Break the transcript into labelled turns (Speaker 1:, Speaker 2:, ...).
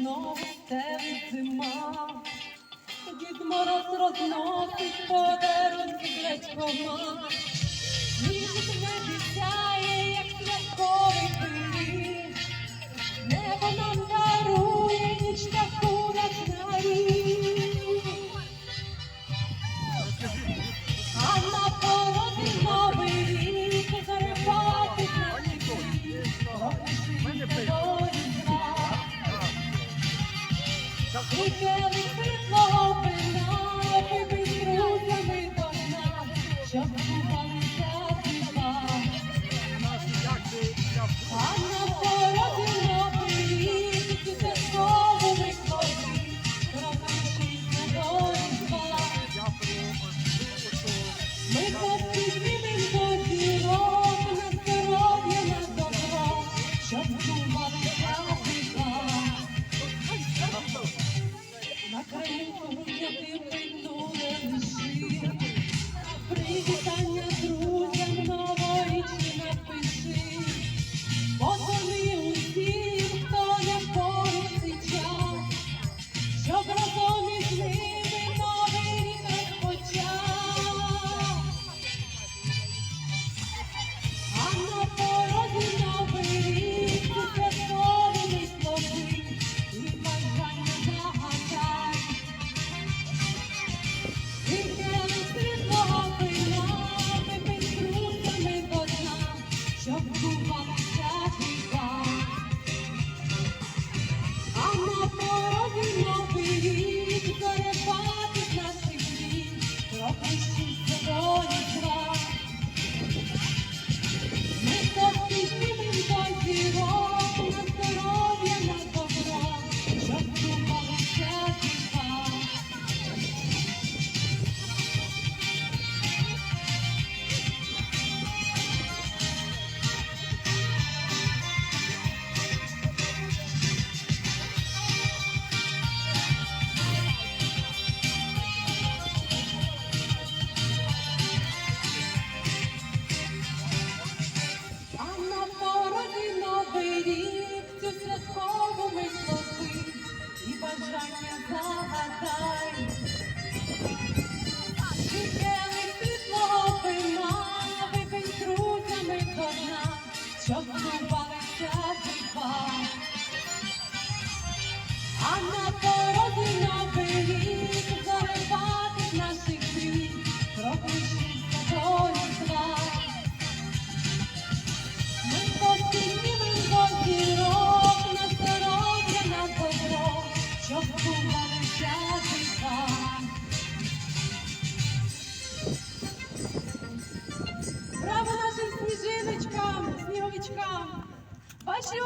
Speaker 1: знову тебе зима, дід мороз розносить подарунки гречкома. Щоб купа не втратила. А I'm not 干？